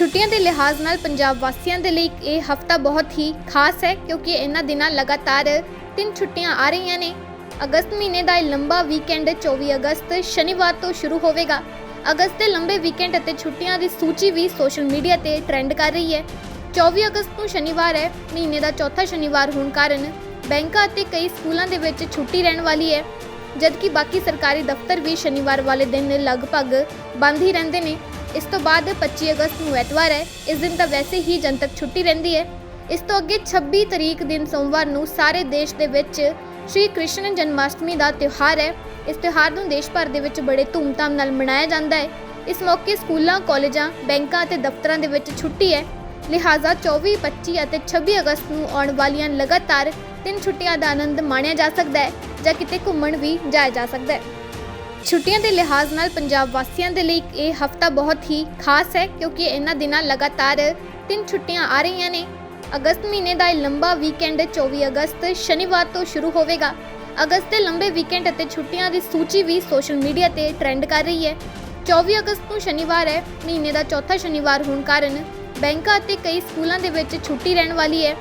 ਛੁੱਟੀਆਂ ਦੇ ਲਿਹਾਜ਼ ਨਾਲ ਪੰਜਾਬ ਵਾਸੀਆਂ ਦੇ ਲਈ ਇਹ ਹਫਤਾ ਬਹੁਤ ਹੀ ਖਾਸ ਹੈ ਕਿਉਂਕਿ ਇਹਨਾਂ ਦਿਨਾਂ ਲਗਾਤਾਰ ਤਿੰਨ ਛੁੱਟੀਆਂ ਆ ਰਹੀਆਂ ਨੇ। ਅਗਸਤ ਮਹੀਨੇ ਦਾ ਇਹ ਲੰਬਾ ਵੀਕਐਂਡ 24 ਅਗਸਤ ਸ਼ਨੀਵਾਰ ਤੋਂ ਸ਼ੁਰੂ ਹੋਵੇਗਾ। ਅਗਸਤ ਦੇ ਲੰਬੇ ਵੀਕਐਂਡ ਅਤੇ ਛੁੱਟੀਆਂ ਦੀ ਸੂਚੀ ਵੀ ਸੋਸ਼ਲ ਮੀਡੀਆ ਤੇ ਟ੍ਰੈਂਡ ਕਰ ਰਹੀ ਹੈ। 24 ਅਗਸਤ ਨੂੰ ਸ਼ਨੀਵਾਰ ਹੈ, ਮਹੀਨੇ ਦਾ ਚੌਥਾ ਸ਼ਨੀਵਾਰ ਹੋਣ ਕਾਰਨ ਬੈਂਕਾਂ ਅਤੇ ਕਈ ਸਕੂਲਾਂ ਦੇ ਵਿੱਚ ਛੁੱਟੀ ਰਹਿਣ ਵਾਲੀ ਹੈ। ਜਦਕਿ ਬਾਕੀ ਸਰਕਾਰੀ ਦਫ਼ਤਰ ਵੀ ਸ਼ਨੀਵਾਰ ਵਾਲੇ ਦਿਨ ਲਗਭਗ ਬੰਦ ਹੀ ਰਹਿੰਦੇ ਨੇ। ਇਸ ਤੋਂ ਬਾਅਦ 25 ਅਗਸਤ ਨੂੰ ਐਤਵਾਰ ਹੈ। ਇਸ ਦਿਨ ਤਾਂ ਵੈਸੇ ਹੀ ਜਨਤਕ ਛੁੱਟੀ ਰਹਿੰਦੀ ਹੈ। ਇਸ ਤੋਂ ਅੱਗੇ 26 ਤਰੀਕ ਦਿਨ ਸੋਮਵਾਰ ਨੂੰ ਸਾਰੇ ਦੇਸ਼ ਦੇ ਵਿੱਚ ਸ਼੍ਰੀ ਕ੍ਰਿਸ਼ਨ ਜਨਮਾਸ਼ਟਮੀ ਦਾ ਤਿਉਹਾਰ ਹੈ। ਇਸ ਤਿਉਹਾਰ ਨੂੰ ਦੇਸ਼ ਭਰ ਦੇ ਵਿੱਚ ਬੜੇ ਧੂਮਧਾਮ ਨਾਲ ਮਨਾਇਆ ਜਾਂਦਾ ਹੈ। ਇਸ ਮੌਕੇ ਸਕੂਲਾਂ, ਕਾਲਜਾਂ, ਬੈਂਕਾਂ ਅਤੇ ਦਫ਼ਤਰਾਂ ਦੇ ਵਿੱਚ ਛੁੱਟੀ ਹੈ। ਲਿਹਾਜ਼ਾ 24 25 ਅਤੇ 26 ਅਗਸਤ ਨੂੰ ਆਉਣ ਵਾਲੀਆਂ ਲਗਾਤਾਰ ਤਿੰਨ ਛੁੱਟੀਆਂ ਦਾ ਆਨੰਦ ਮਾਣਿਆ ਜਾ ਸਕਦਾ ਹੈ ਜਾਂ ਕਿਤੇ ਘੁੰਮਣ ਵੀ ਜਾਇਆ ਜਾ ਸਕਦਾ ਹੈ। ਛੁੱਟੀਆਂ ਦੇ ਲਿਹਾਜ਼ ਨਾਲ ਪੰਜਾਬ ਵਾਸੀਆਂ ਦੇ ਲਈ ਇਹ ਹਫਤਾ ਬਹੁਤ ਹੀ ਖਾਸ ਹੈ, ਕਿਉਂਕਿ ਇਹਨਾਂ ਦਿਨਾਂ ਲਗਾਤਾਰ ਤਿੰਨ ਛੁੱਟੀਆਂ ਆ ਰਹੀਆਂ ਨੇ। ਅਗਸਤ ਮਹੀਨੇ ਦਾ ਇਹ ਲੰਬਾ ਵੀਕਐਂਡ 24 ਅਗਸਤ ਸ਼ਨੀਵਾਰ ਤੋਂ ਸ਼ੁਰੂ ਹੋਵੇਗਾ। ਅਗਸਤ ਦੇ ਲੰਬੇ ਵੀਕਐਂਡ ਅਤੇ ਛੁੱਟੀਆਂ ਦੀ ਸੂਚੀ ਵੀ ਸੋਸ਼ਲ ਮੀਡੀਆ ਤੇ ਟ੍ਰੈਂਡ ਕਰ ਰਹੀ ਹੈ। 24 ਅਗਸਤ ਨੂੰ ਸ਼ਨੀਵਾਰ ਹੈ, ਮਹੀਨੇ ਦਾ ਚੌਥਾ ਸ਼ਨੀਵਾਰ ਹੋਣ ਕਾਰਨ ਬੈਂਕਾਂ ਅਤੇ ਕਈ ਸਕੂਲਾਂ ਦੇ ਵਿੱਚ ਛੁੱਟੀ ਰਹਿਣ ਵਾਲੀ ਹੈ।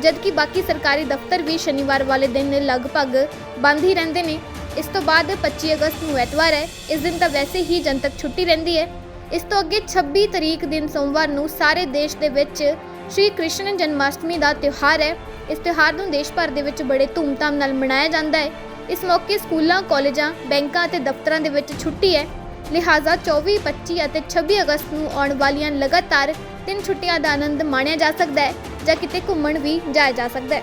ਜਦਕਿ ਬਾਕੀ ਸਰਕਾਰੀ ਦਫ਼ਤਰ ਵੀ ਸ਼ਨੀਵਾਰ ਵਾਲੇ ਦਿਨ ਲਗਭਗ ਬੰਦ ਹੀ ਰਹਿੰਦੇ ਨੇ। ਇਸ ਤੋਂ ਬਾਅਦ 25 ਅਗਸਤ ਨੂੰ ਐਤਵਾਰ ਹੈ। ਇਸ ਦਿਨ ਤਾਂ ਵੈਸੇ ਹੀ ਜਨਤਕ ਛੁੱਟੀ ਰਹਿੰਦੀ ਹੈ। ਇਸ ਤੋਂ ਅੱਗੇ 26 ਤਰੀਕ ਦਿਨ ਸੋਮਵਾਰ ਨੂੰ ਸਾਰੇ ਦੇਸ਼ ਦੇ ਵਿੱਚ ਸ਼੍ਰੀ ਕ੍ਰਿਸ਼ਨ ਜਨਮਾਸ਼ਟਮੀ ਦਾ ਤਿਉਹਾਰ ਹੈ। ਇਸ ਤਿਉਹਾਰ ਨੂੰ ਦੇਸ਼ ਭਰ ਦੇ ਵਿੱਚ ਬੜੇ ਧੂਮਧਾਮ ਨਾਲ ਮਨਾਇਆ ਜਾਂਦਾ ਹੈ। ਇਸ ਮੌਕੇ ਸਕੂਲਾਂ, ਕਾਲਜਾਂ, ਬੈਂਕਾਂ ਅਤੇ ਦਫ਼ਤਰਾਂ ਦੇ ਵਿੱਚ ਛੁੱਟੀ ਹੈ। ਲਿਹਾਜ਼ਾ 24 25 ਅਤੇ 26 ਅਗਸਤ ਨੂੰ ਆਉਣ ਵਾਲੀਆਂ ਲਗਾਤਾਰ ਤਿੰਨ ਛੁੱਟੀਆਂ ਦਾ ਆਨੰਦ ਮਾਣਿਆ ਜਾ ਸਕਦਾ ਹੈ ਜਾਂ ਕਿਤੇ ਘੁੰਮਣ ਵੀ ਜਾਇਆ ਜਾ ਸਕਦਾ ਹੈ।